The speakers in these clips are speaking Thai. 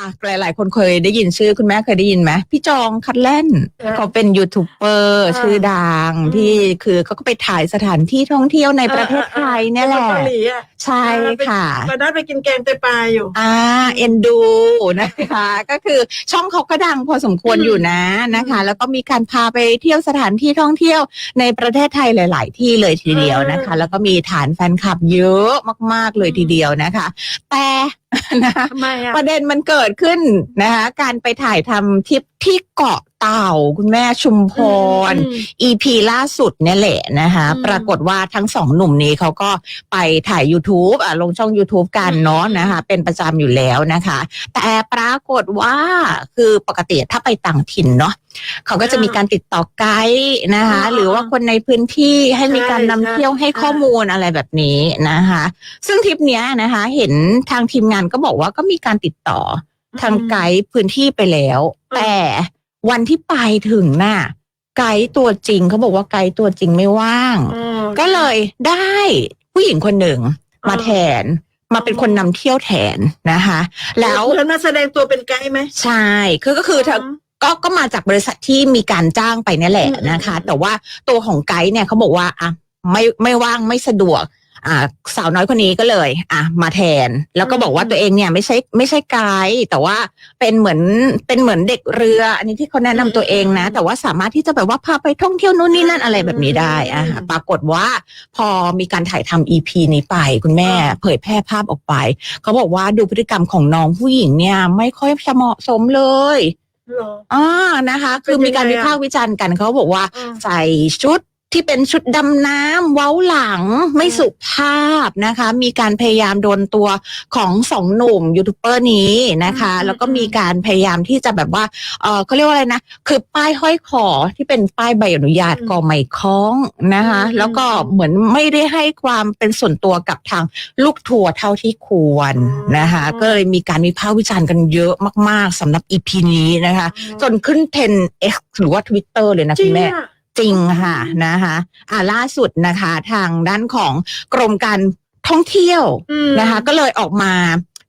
อะหลาย ๆ คนเคยได้ยินชื่อคุณแม่เคยได้ยินไหมพี่จองคัดเล่นเออเขาเป็นยูทูบเบอร์เออชื่อดังอืมที่คือเขาก็ไปถ่ายสถานที่ท่องเที่ยวในประเทศไทยเนี่ยแหละเกาหลีอะใช่ค่ะมาได้ไปกินแกงไตปลาอยู่ อ่าเอ็นดูนะคะ ก็คือช่องเขาก็ดังพอสมควรอืมอยู่นะนะคะ แล้วก็มีการพาไปเที่ยวสถานที่ท่องเที่ยวในประเทศไทยหลาย ๆ ที่เลยทีเดียวนะคะ แล้วก็มีฐานแฟนคลับเยอะมาก ๆ เลยทีเดียวนะคะ แต่นะคะทำไมอะประเด็นมันเกิดขึ้นนะคะ การไปถ่ายทำทริปที่เกาะเต่าคุณแม่ชุมพร อืม EP ล่าสุดเนี่ยแหละนะคะ อืมปรากฏว่าทั้งสองหนุ่มนี้เขาก็ไปถ่าย YouTube อะลงช่อง YouTube กันเนาะอืมนะคะ เป็นประจำอยู่แล้วนะคะ แต่ปรากฏว่าคือปกติถ้าไปต่างถิ่นเนาะเขาก็จะมีการติดต่อไกด์นะคะ อ่าหรือว่าคนในพื้นที่ให้มีการนำใช่เที่ยวให้ใช่ข้อมูลอะไรแบบนี้นะคะ ซึ่งทริปเนี้ยนะคะ เห็นทางทีมงานก็บอกว่าก็มีการติดต่อ ทางไกด์พื้นที่ไปแล้วอืมแต่วันที่ไปถึงน่ะไกด์ตัวจริงเขาบอกว่าไกด์ตัวจริงไม่ว่างอืมก็เลยได้ผู้หญิงคนหนึ่งมาแทนมาเป็นคนนำเที่ยวแทนนะคะ แล้วเหมือนมาแสดงตัวเป็นไกด์ไหมใช่คือก็คือเธอก็ก็มาจากบริษัทที่มีการจ้างไปเนี่ยแหละอืมนะคะ แต่ว่าตัวของไกด์เนี่ยเขาบอกว่าอะไม่ไม่ว่างไม่สะดวก อ่าสาวน้อยคนนี้ก็เลย อะมาแทน แล้วก็บอกว่าตัวเองเนี่ยไม่ใช่ไม่ใช่ไกด์แต่ว่าเป็นเหมือนเป็นเหมือนเด็กเรือ อันนี้ที่เขาแนะนำตัวเองนะ แต่ว่าสามารถที่จะแบบว่าพาไปท่องเที่ยวนู่นนี่นั่นอะไรแบบนี้ได้อะปรากฏว่าพอมีการถ่ายทำ EP นี้ไป คุณแม่เผยแพร่ภาพออกไป เขาบอกว่าดูพฤติกรรมของน้องผู้หญิงเนี่ย ไม่ค่อยจะเหมาะสมเลยเหรออ่านะคะ คือเป็นมียังไงการวิอะพากษ์วิจารณ์กันเขาบอกว่าอืมใส่ชุด ที่เป็นชุดดำน้ำเว้าหลังไม่อืมสุภาพนะคะ มีการพยายามโดนตัวของสองหนุ่มยูทูบเบอร์นี้นะคะอืมแล้วก็มีการพยายามที่จะแบบว่าเออเขาเรียกว่าอะไรนะ คือป้ายห้อยคอที่เป็นป้ายใบอนุญาตก็ไม่คล้องนะคะอืมแล้วก็เหมือนไม่ได้ให้ความเป็นส่วนตัวกับทางลูกทัวร์เท่าที่ควรนะคะ ก็เลยมีการวิพากษ์วิจารณ์กันเยอะมาก ๆสำหรับอีพีนี้นะคะ จนขึ้นเทรน X หรือว่า Twitter เลยนะจริคุงณแม่อะ จริงค่ะนะคะอ่าล่าสุดนะคะ ทางด้านของกรมการท่องเที่ยวอืมนะคะ ก็เลยออกมา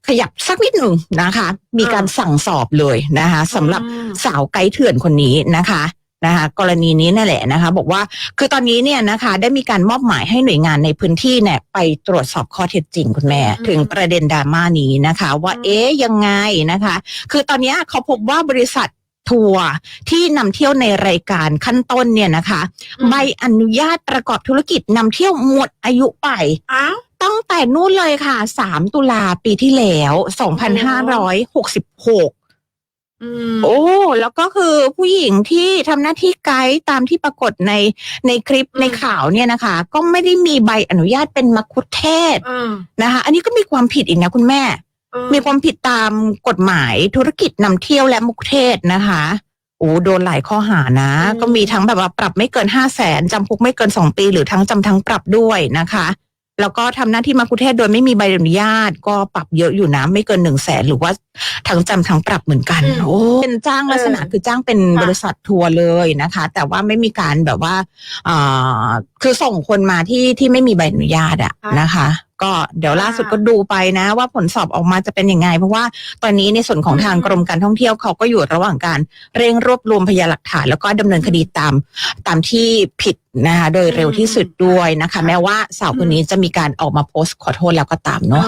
ขยับสักนิดหนึ่งนะคะ มีการอ่าสั่งสอบเลยนะคะสำหรับอืมสาวไกด์เถื่อนคนนี้นะคะนะคะกรณีนี้นั่นแหละนะคะ บอกว่าคือตอนนี้เนี่ยนะคะ ได้มีการมอบหมายให้หน่วยงานในพื้นที่เนี่ยไปตรวจสอบข้อเท็จจริงคุณแม่อืมถึงประเด็นดราม่านี้นะคะ ว่าอืมเอ๊ยยังไงนะคะ คือตอนเนี้ยเขาพบว่าบริษัท ทัวร์ที่นำเที่ยวในรายการขั้นต้นเนี่ยนะคะ อืม ใบอนุญาตประกอบธุรกิจนำเที่ยวหมดอายุไป อ้าว ตั้งแต่นู่นเลยค่ะ 3 ตุลาปีที่แล้ว 2566 อืม โอ้ แล้วก็คือผู้หญิงที่ทำหน้าที่ไกด์ตามที่ปรากฏในในคลิปอืม ในข่าวเนี่ยนะคะ ก็ไม่ได้มีใบอนุญาตเป็นมัคคุเทศก์อืมนะคะ อันนี้ก็มีความผิดอีกนะคุณแม่อื มีความผิดตามกฎหมายธุรกิจนำเที่ยวและมุกเทศนะคะโอ้โดนหลายข้อหานะก็มีทั้งแบบว่าปรับไม่เกินห้าแสนจำคุกไม่เกินสองปี หรือทั้งจำทั้งปรับด้วยนะคะ แล้วก็ทำหน้าที่มักคุเทศก์โดยไม่มีใบอนุญาต ก็ปรับเยอะอยู่นะไม่เกินหนึ่งแสนหรือว่าทั้งจำทั้งปรับเหมือนกันโอ้เป็นจ้างลักษณะคือจ้างเป็นบริษัททัวร์เลยนะคะ แต่ว่าไม่มีการแบบว่าอ่าคือส่งคนมาที่ที่ไม่มีใบอนุญาตอะนะคะ ก็เดี๋ยวล่าสุดก็ดูไปนะ ว่าผลสอบออกมาจะเป็นยังไง เพราะว่าตอนนี้ในส่วนของทางกรมการท่องเที่ยวเขาก็อยู่ระหว่างการเร่งรวบรวมพยานหลักฐาน แล้วก็ดำเนินคดีตามตามที่ผิดนะคะโดยเร็วที่สุดด้วยนะคะ แม้ว่าสาวคนนี้จะมีการออกมาโพสต์ขอโทษแล้วก็ตามเนาะ